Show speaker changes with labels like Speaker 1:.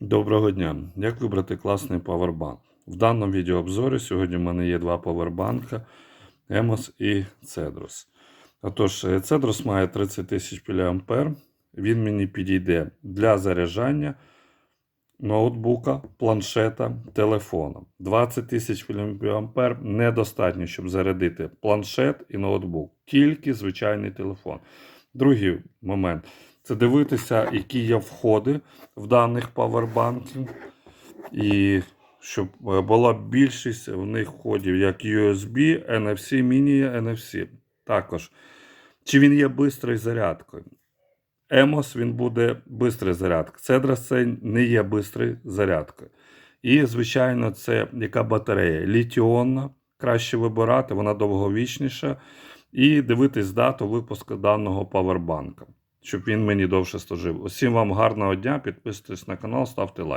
Speaker 1: Доброго дня! Як вибрати класний павербанк? В даному відеообзорі сьогодні в мене є два павербанка EMOS і Cedros. Отож, е, Cedros має 30 тисяч мА. Він мені підійде для заряджання ноутбука, планшета, телефона. 20 тисяч мА недостатньо, щоб зарядити планшет і ноутбук, тільки звичайний телефон. Другий момент це дивитися, які є входи в даних павербанків. І щоб е, була більшість в них входів, як USB, NFC, міні NFC. Також, чи він є бистрою зарядкою. EMOS він буде бистрою зарядкою. Cedros це не є бистрою зарядкою. І, звичайно, це яка батарея? Літіонна. Краще вибирати, вона довговічніша. І дивитись дату випуску даного павербанка, щоб він мені довше служив. Усім вам гарного дня, підписуйтесь на канал, ставте лайк.